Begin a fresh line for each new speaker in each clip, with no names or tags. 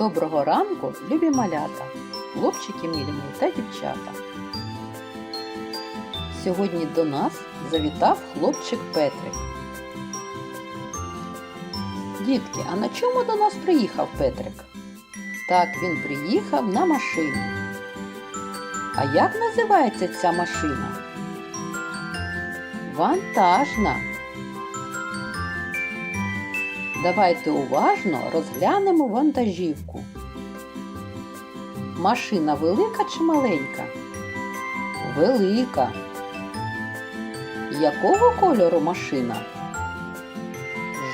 Доброго ранку, любі малята, хлопчики милі та дівчата. Сьогодні до нас завітав хлопчик Петрик. Дітки, а на чому до нас приїхав Петрик? Так, він приїхав на машині. А як називається ця машина? Вантажна. Давайте уважно розглянемо вантажівку. Машина велика чи маленька? Велика. Якого кольору машина?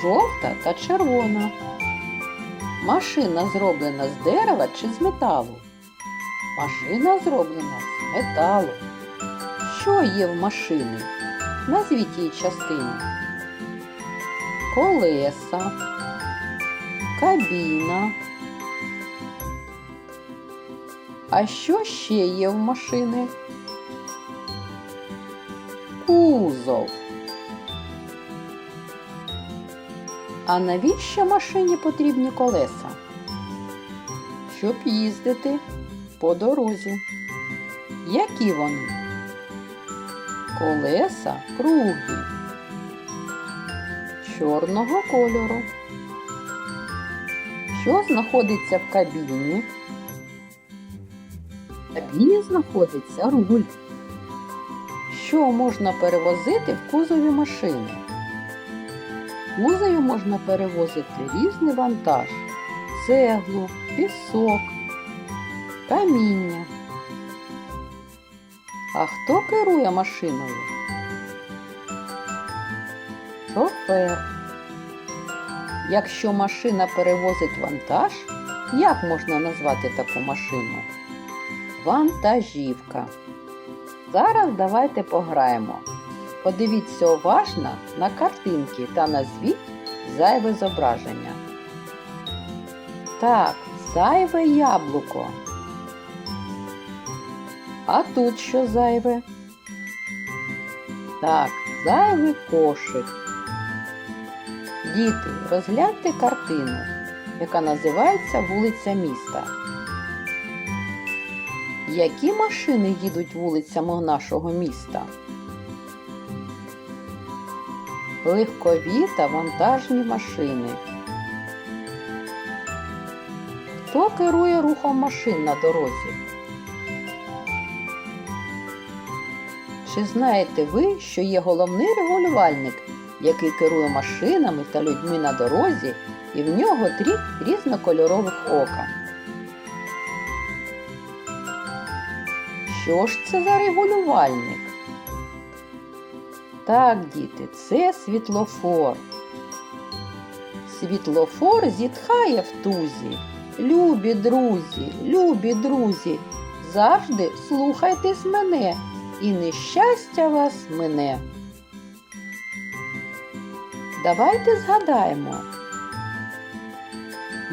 Жовта та червона. Машина зроблена з дерева чи з металу? Машина зроблена з металу. Що є в машині? Назвіть її частини. Колеса, кабіна. А що ще є в машини? Кузов. А навіщо машині потрібні колеса? Щоб їздити по дорозі. Які вони? Колеса круглі, чорного кольору. Що знаходиться в кабіні? В кабіні знаходиться руль. Що можна перевозити в кузові машини? В кузові можна перевозити різний вантаж, цеглу, пісок, каміння. А хто керує машиною? Шофер. Якщо машина перевозить вантаж, як можна назвати таку машину? Вантажівка. Зараз давайте пограємо. Подивіться уважно на картинки та назвіть зайве зображення. Так, зайве яблуко. А тут що зайве? Так, зайвий кошик. Діти, розгляньте картину, яка називається вулиця міста. Які машини їдуть вулицями нашого міста? Легкові та вантажні машини. Хто керує рухом машин на дорозі? Чи знаєте ви, що є головний регулювальник, який керує машинами та людьми на дорозі, і в нього три різнокольорових ока? Що ж це за регулювальник? Так, діти, це світлофор. Світлофор зітхає в тузі. Любі друзі, любі друзі, завжди слухайтесь мене, і нещастя вас мине. Давайте згадаємо.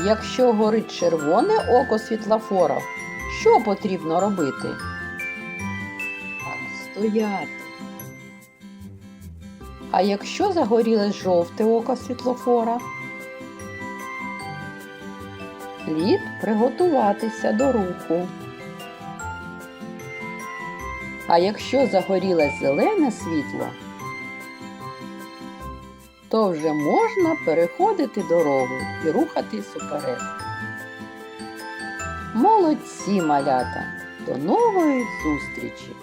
Якщо горить червоне око світлофора, що потрібно робити? Стояти. А якщо загорілось жовте око світлофора? Слід приготуватися до руху. А якщо загорілось зелене світло, то вже можна переходити дорогу і рухатись уперед. Молодці малята! До нової зустрічі!